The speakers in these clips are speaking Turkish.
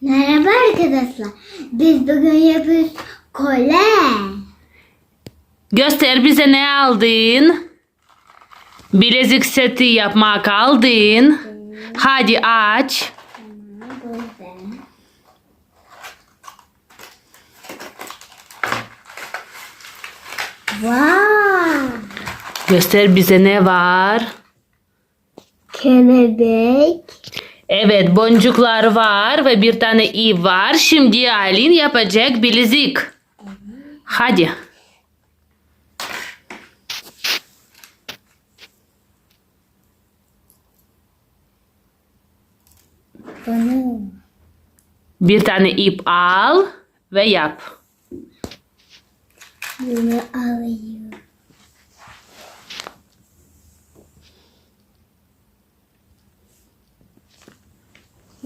Merhaba arkadaşlar. Biz bugün yapıyoruz kole. Göster bize ne aldın? Bilezik seti yapmak aldın. Hadi aç. Vay. Göster bize ne var. Kelebek. Evet boncuklar var ve bir tane ip var. Şimdi Aylin yapacak bilezik. Hadi. Bir tane ip al ve yap. Bunu alayım.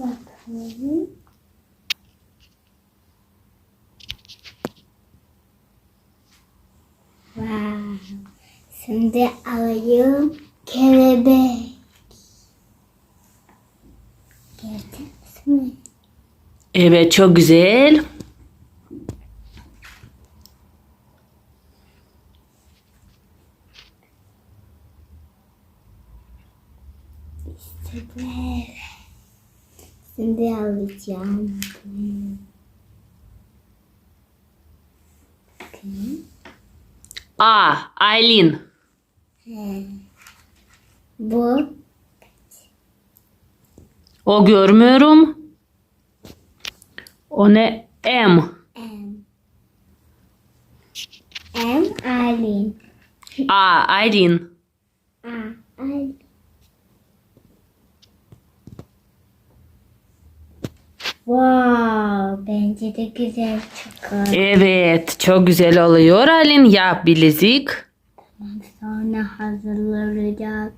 Bakalım. Wow. Şimdi alayım kelebek. Gördünüz mü? Evet çok güzel. Süper. Şimdi alacağım. Bakın. A. Aylin. He. Bu O görmüyorum. O ne? M. M. M Alin. A. Aylin. A Alin. Wow, bence de güzel çıkar. Evet çok güzel oluyor Aylin. Yap bilezik. Sonra hazırlanacak.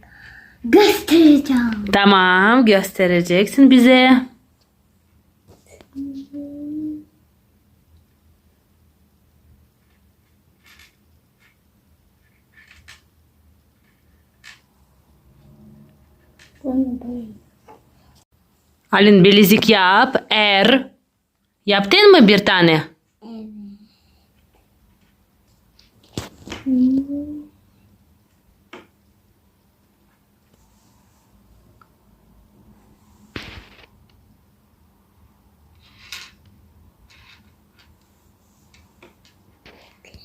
Göstereceğim. Tamam göstereceksin bize. Bunu böyle. Aylin bilezik yap. R. Yaptın mı bir tane?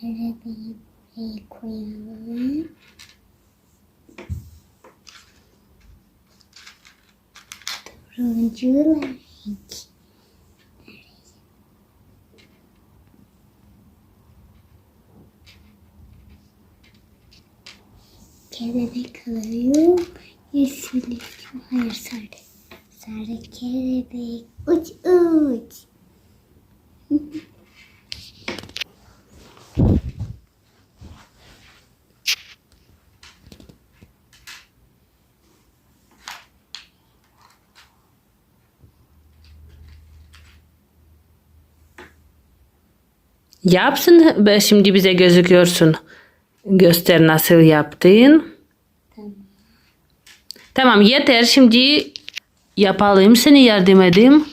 Buraya koyalım. Turuncu renk. Kelebek alıyorum. Yeşil. Hayır sarı. Sarı kelebek. Uç uç. Yapsın ve şimdi bize gözüküyorsun. Göster nasıl yaptın. Tamam. Tamam yeter şimdi yapalım seni yardım edeyim.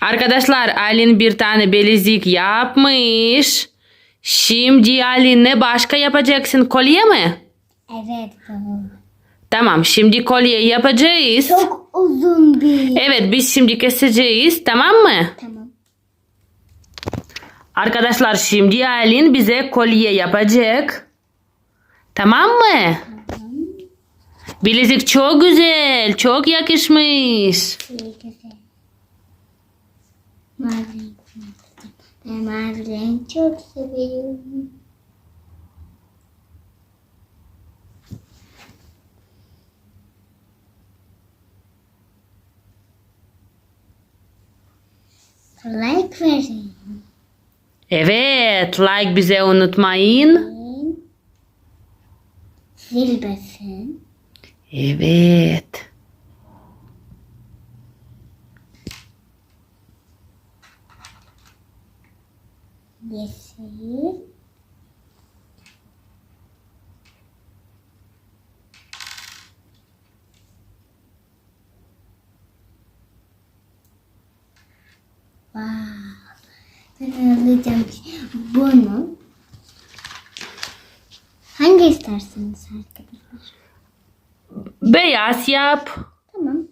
Arkadaşlar Aylin bir tane bilezik yapmış. Şimdi Aylin ne başka yapacaksın kolye mi? Evet baba. Tamam şimdi kolye yapacağız. Çok uzun bir. Evet biz şimdi keseceğiz tamam mı? Tamam. Arkadaşlar şimdi Aylin bize kolye yapacak. Tamam mı? Bilezik çok güzel. Çok yakışmış. Mavi. Ben mavi renk çok seviyorum. Like verin. Evet like bize unutmayın. Zil basın. Evet. Yeşil. Wow. Alacağım bunu. Hangi isterseniz arkadaşlar? Beyaz yap. Tamam.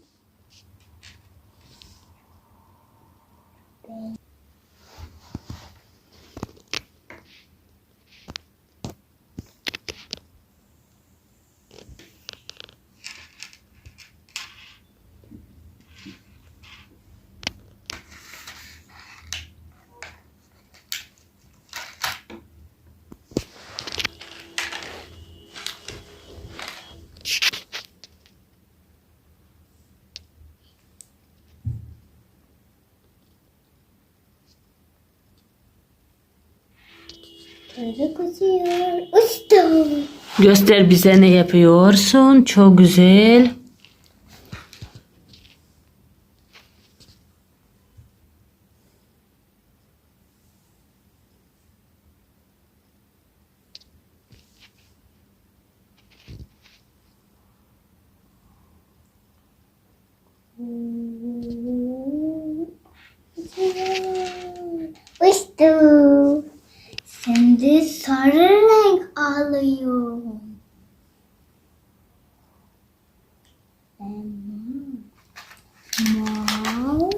Çocuk uçuyor. Uçtu. Göster bize ne yapıyorsun. Çok güzel. Uçtu. Şimdi sarı renk alıyor. Mav.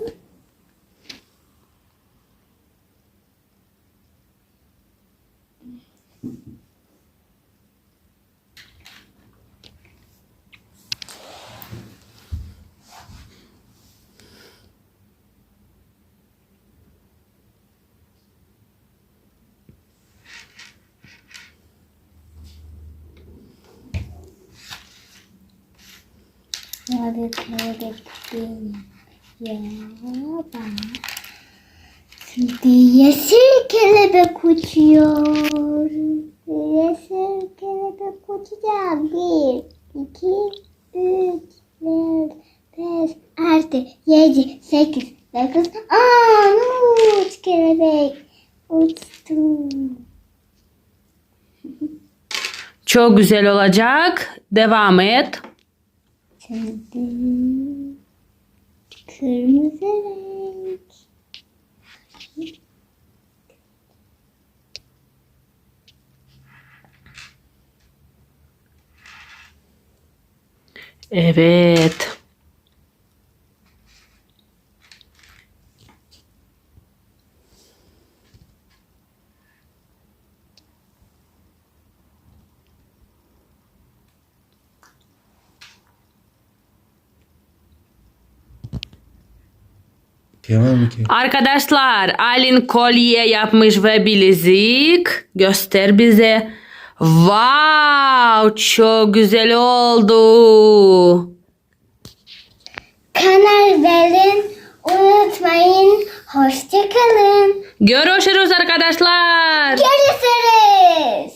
Hadi öğretmenim. Ya bak. Şimdi yeşil kelebek uçuyor. Yeşil kelebek uçacak. Bir, iki, üç, dört, beş, altı, yedi, sekiz, dokuz, on. Uç kelebek. Uçtu. Çok güzel olacak. Devam et. Şimdi kırmızı renk. Evet. Ki? Arkadaşlar Alin kolye yapmış ve bilezik. Göster bize. Wow, çok güzel oldu. Kanal verin. Unutmayın. Hoşçakalın. Görüşürüz arkadaşlar. Görüşürüz.